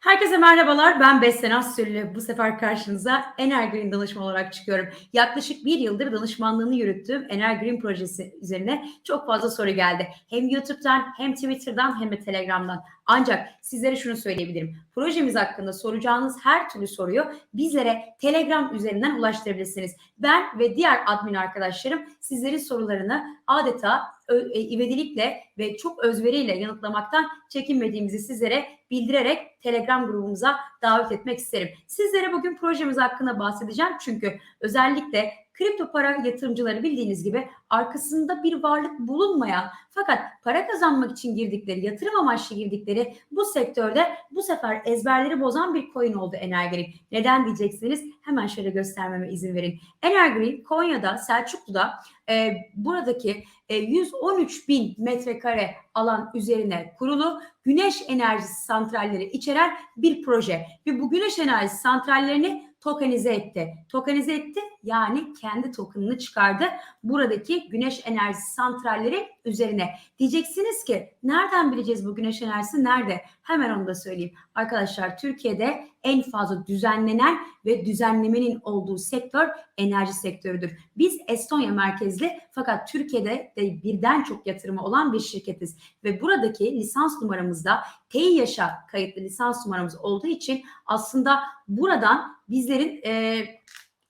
Herkese merhabalar. Ben Besten Assürlü. Bu sefer karşınıza Energreen danışman olarak çıkıyorum. Yaklaşık bir yıldır danışmanlığını yürüttüğüm Energreen projesi üzerine çok fazla soru geldi. Hem YouTube'dan hem Twitter'dan hem de Telegram'dan. Ancak sizlere şunu söyleyebilirim. Projemiz hakkında soracağınız her türlü soruyu bizlere Telegram üzerinden ulaştırabilirsiniz. Ben ve diğer admin arkadaşlarım sizlerin sorularını adeta ivedilikle ve çok özveriyle yanıtlamaktan çekinmediğimizi sizlere bildirerek Telegram grubumuza davet etmek isterim. Sizlere bugün projemiz hakkında bahsedeceğim çünkü özellikle kripto para yatırımcıları bildiğiniz gibi arkasında bir varlık bulunmayan fakat para kazanmak için girdikleri, yatırım amaçlı girdikleri bu sektörde bu sefer ezberleri bozan bir coin oldu Energreen. Neden diyeceksiniz? Hemen şöyle göstermeme izin verin. Energreen Konya'da, Selçuklu'da e, buradaki e, 113 bin metrekare alan üzerine kurulu güneş enerjisi santralleri içeren bir proje. Ve bu güneş enerjisi santrallerini tokenize etti. Tokenize etti yani kendi tokenını çıkardı buradaki güneş enerjisi santralleri üzerine. Diyeceksiniz ki nereden bileceğiz bu güneş enerjisi nerede? Hemen onu da söyleyeyim. Arkadaşlar Türkiye'de en fazla düzenlenen ve düzenlemenin olduğu sektör enerji sektörüdür. Biz Estonya merkezli fakat Türkiye'de de birden çok yatırımı olan bir şirketiz. Ve buradaki lisans numaramızda TEİ Yaşa kayıtlı lisans numaramız olduğu için aslında buradan bizlerin e,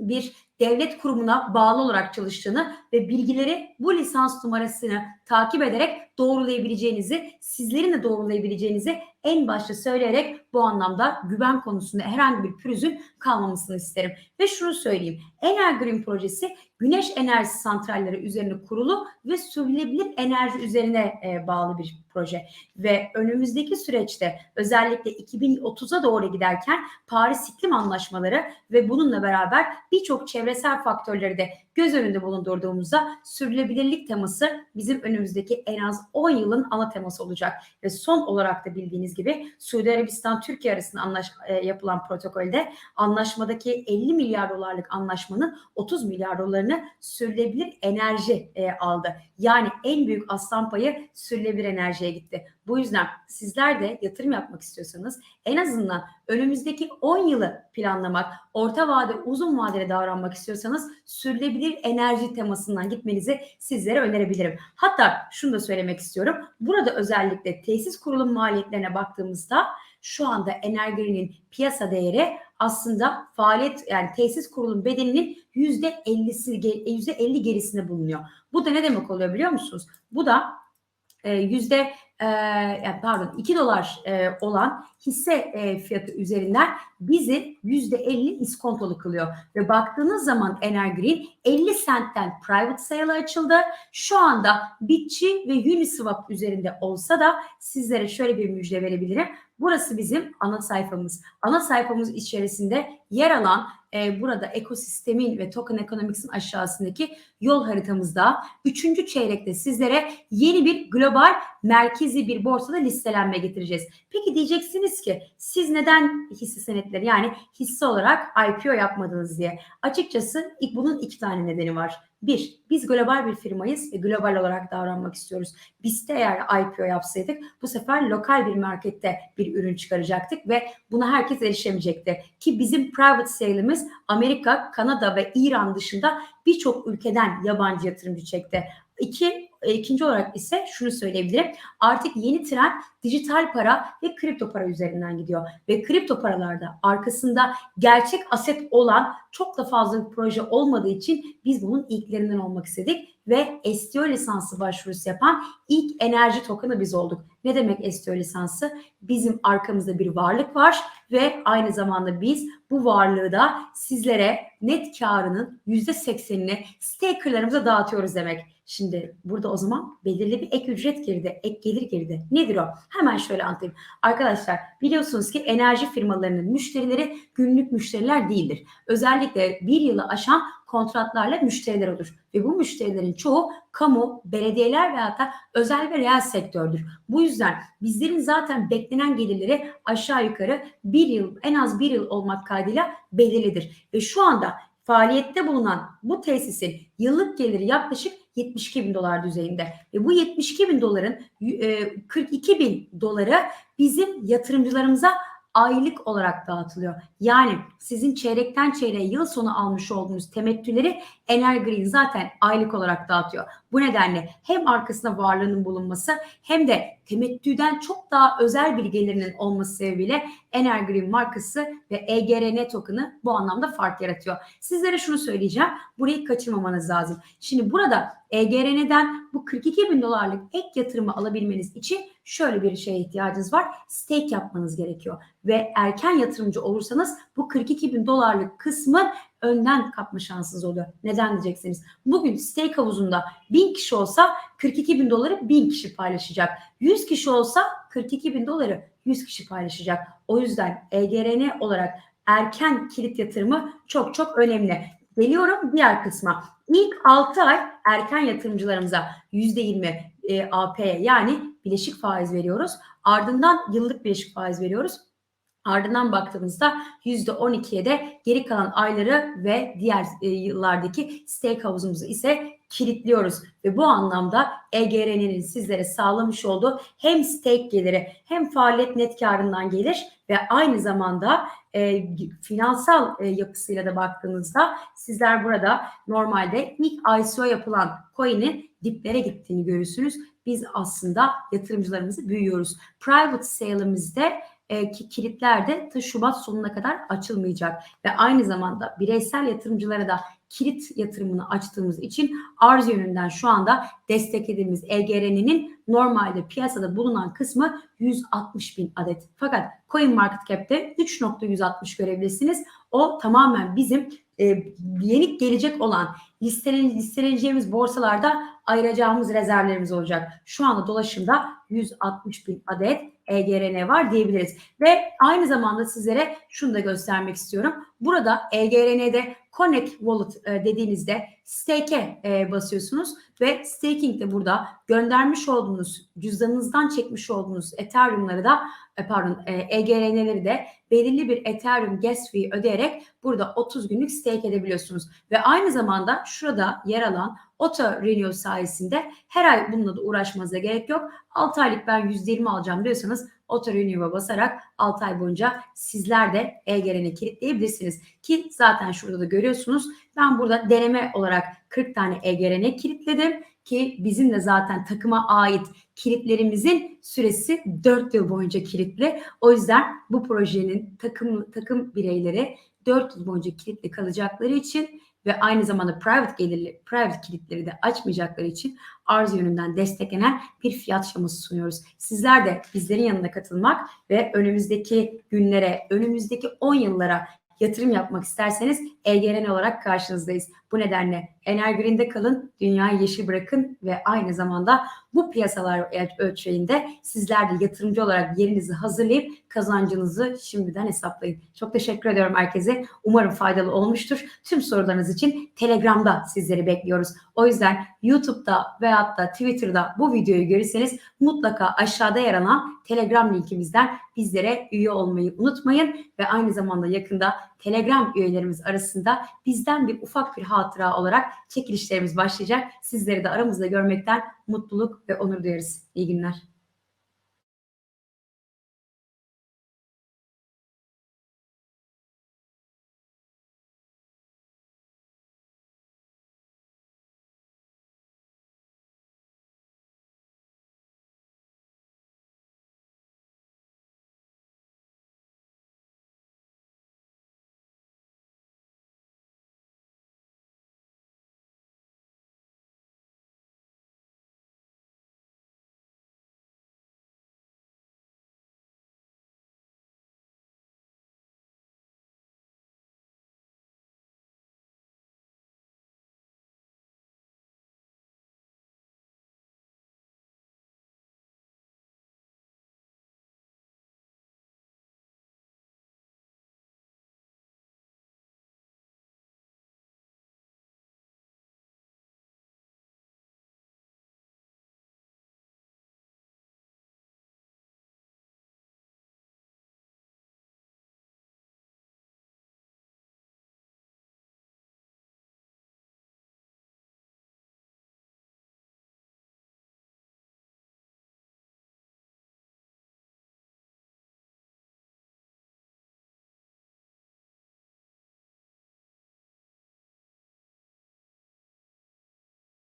bir devlet kurumuna bağlı olarak çalıştığını ve bilgileri bu lisans numarasını takip ederek doğrulayabileceğinizi, sizlerin de doğrulayabileceğinizi en başta söyleyerek bu anlamda güven konusunda herhangi bir pürüzün kalmamasını isterim. Ve şunu söyleyeyim. Energreen projesi güneş enerjisi santralleri üzerine kurulu ve sürdürülebilir enerji üzerine e, bağlı bir proje. Ve önümüzdeki süreçte özellikle 2030'a doğru giderken Paris İklim Anlaşmaları ve bununla beraber birçok çevresel faktörleri de göz önünde bulundurduğumuzda sürdürülebilirlik teması bizim önümüzdeki en az 10 yılın ana teması olacak. Ve son olarak da bildiğiniz gibi Suudi Arabistan Türkiye arasında anlaş, e, yapılan protokolde anlaşmadaki 50 milyar dolarlık anlaşmanın 30 milyar dolarını sürdürülebilir enerji e, aldı. Yani en büyük aslan payı sürdürülebilir enerjiye gitti. Bu yüzden sizler de yatırım yapmak istiyorsanız en azından önümüzdeki 10 yılı planlamak, orta vade, uzun vadeli davranmak istiyorsanız sürdürülebilir enerji temasından gitmenizi sizlere önerebilirim. Hatta şunu da söylemek istiyorum. Burada özellikle tesis kurulum maliyetlerine baktığımızda şu anda Energreen'in piyasa değeri aslında faaliyet yani tesis kurulum bedelinin yüzde 50'si yüzde 50 gerisinde bulunuyor. Bu da ne demek oluyor biliyor musunuz? Bu da e, yüzde e, pardon 2 dolar e, olan hisse e, fiyatı üzerinden bizi yüzde 50 iskontolu kılıyor. Ve baktığınız zaman Energreen 50 centten private sale açıldı. Şu anda Bitçi ve Uniswap üzerinde olsa da sizlere şöyle bir müjde verebilirim. Burası bizim ana sayfamız. Ana sayfamız içerisinde yer alan e, burada ekosistemin ve token economics'in aşağısındaki yol haritamızda 3. çeyrekte sizlere yeni bir global merkezi bir borsada listelenme getireceğiz. Peki diyeceksiniz ki siz neden hisse senetleri yani hisse olarak IPO yapmadınız diye. Açıkçası bunun iki tane nedeni var. Bir, biz global bir firmayız ve global olarak davranmak istiyoruz. Biz de eğer IPO yapsaydık bu sefer lokal bir markette bir ürün çıkaracaktık ve buna herkes erişemeyecekti. Ki bizim private sale'imiz Amerika, Kanada ve İran dışında birçok ülkeden yabancı yatırımcı çekti. İki, e, ikinci olarak ise şunu söyleyebilirim. Artık yeni trend dijital para ve kripto para üzerinden gidiyor. Ve kripto paralarda arkasında gerçek aset olan çok da fazla bir proje olmadığı için biz bunun ilklerinden olmak istedik ve STO lisansı başvurusu yapan ilk enerji token'ı biz olduk. Ne demek STO lisansı? Bizim arkamızda bir varlık var ve aynı zamanda biz bu varlığı da sizlere net karının %80'ini stakerlarımıza dağıtıyoruz demek. Şimdi burada o zaman belirli bir ek ücret girdi, ek gelir girdi. Nedir o? Hemen şöyle anlatayım. Arkadaşlar biliyorsunuz ki enerji firmalarının müşterileri günlük müşteriler değildir. Özellikle bir yılı aşan kontratlarla müşteriler olur. Ve bu müşterilerin çoğu kamu, belediyeler ve hatta özel ve reel sektördür. Bu yüzden bizlerin zaten beklenen gelirleri aşağı yukarı bir yıl, en az bir yıl olmak kaydıyla belirlidir. Ve şu anda faaliyette bulunan bu tesisin yıllık geliri yaklaşık 72 bin dolar düzeyinde. Ve bu 72 bin doların 42 bin doları bizim yatırımcılarımıza aylık olarak dağıtılıyor. Yani sizin çeyrekten çeyreğe yıl sonu almış olduğunuz temettüleri Energreen zaten aylık olarak dağıtıyor. Bu nedenle hem arkasında varlığının bulunması hem de temettüden çok daha özel bir gelirinin olması sebebiyle Energreen markası ve EGRN token'ı bu anlamda fark yaratıyor. Sizlere şunu söyleyeceğim. Burayı kaçırmamanız lazım. Şimdi burada EGRN'den bu 42 bin dolarlık ek yatırımı alabilmeniz için şöyle bir şeye ihtiyacınız var. Stake yapmanız gerekiyor. Ve erken yatırımcı olursanız bu 42 bin dolarlık kısmın önden kapma şansınız oluyor. Neden diyeceksiniz? Bugün stake havuzunda 1000 kişi olsa 42 bin doları 1000 kişi paylaşacak. 100 kişi olsa 42 bin doları 100 kişi paylaşacak. O yüzden EGRN olarak erken kilit yatırımı çok çok önemli. Geliyorum diğer kısma. İlk 6 ay erken yatırımcılarımıza %20 e, AP'ye yani bileşik faiz veriyoruz. Ardından yıllık bileşik faiz veriyoruz. Ardından baktığımızda %12'ye de geri kalan ayları ve diğer e, yıllardaki stake havuzumuzu ise kilitliyoruz. Ve bu anlamda EGRN'nin sizlere sağlamış olduğu hem stake geliri hem faaliyet net karından gelir ve aynı zamanda e, finansal e, yapısıyla da baktığınızda sizler burada normalde ilk ICO yapılan coin'in diplere gittiğini görürsünüz. Biz aslında yatırımcılarımızı büyüyoruz. Private sale'imizde e, ki kilitler de Şubat sonuna kadar açılmayacak ve aynı zamanda bireysel yatırımcılara da kilit yatırımını açtığımız için arz yönünden şu anda desteklediğimiz EGRN'nin normalde piyasada bulunan kısmı 160 bin adet. Fakat CoinMarketCap'te 3.160 görebilirsiniz. O tamamen bizim e, yeni gelecek olan listelen, listeleneceğimiz borsalarda ayıracağımız rezervlerimiz olacak. Şu anda dolaşımda 160 bin adet EGRN var diyebiliriz. Ve aynı zamanda sizlere şunu da göstermek istiyorum. Burada EGRN'de Connect Wallet e, dediğinizde stake'e e, basıyorsunuz ve staking de burada göndermiş olduğunuz cüzdanınızdan çekmiş olduğunuz Ethereum'ları da e, pardon EGRN'leri de belirli bir Ethereum gas fee ödeyerek burada 30 günlük stake edebiliyorsunuz. Ve aynı zamanda şurada yer alan Auto Renew sayesinde her ay bununla da uğraşmanıza gerek yok. 6 aylık ben %20 alacağım diyorsanız Auto Renew'a basarak 6 ay boyunca sizler de e-geleni kilitleyebilirsiniz. Ki zaten şurada da görüyorsunuz. Ben burada deneme olarak 40 tane e-gelene kilitledim ki bizim de zaten takıma ait kilitlerimizin süresi 4 yıl boyunca kilitli. O yüzden bu projenin takım takım bireyleri 4 yıl boyunca kilitli kalacakları için ve aynı zamanda private gelirli, private kilitleri de açmayacakları için arz yönünden desteklenen bir fiyat şaması sunuyoruz. Sizler de bizlerin yanına katılmak ve önümüzdeki günlere, önümüzdeki 10 yıllara yatırım yapmak isterseniz EGRN olarak karşınızdayız. Bu nedenle Energreen'de kalın, dünyayı yeşil bırakın ve aynı zamanda bu piyasalar ölçeğinde sizler de yatırımcı olarak yerinizi hazırlayıp kazancınızı şimdiden hesaplayın. Çok teşekkür ediyorum herkese. Umarım faydalı olmuştur. Tüm sorularınız için Telegram'da sizleri bekliyoruz. O yüzden YouTube'da veyahut da Twitter'da bu videoyu görürseniz mutlaka aşağıda yer alan Telegram linkimizden bizlere üye olmayı unutmayın ve aynı zamanda yakında Telegram üyelerimiz arasında bizden bir ufak bir hatıra olarak çekilişlerimiz başlayacak. Sizleri de aramızda görmekten mutluluk ve onur duyarız. İyi günler.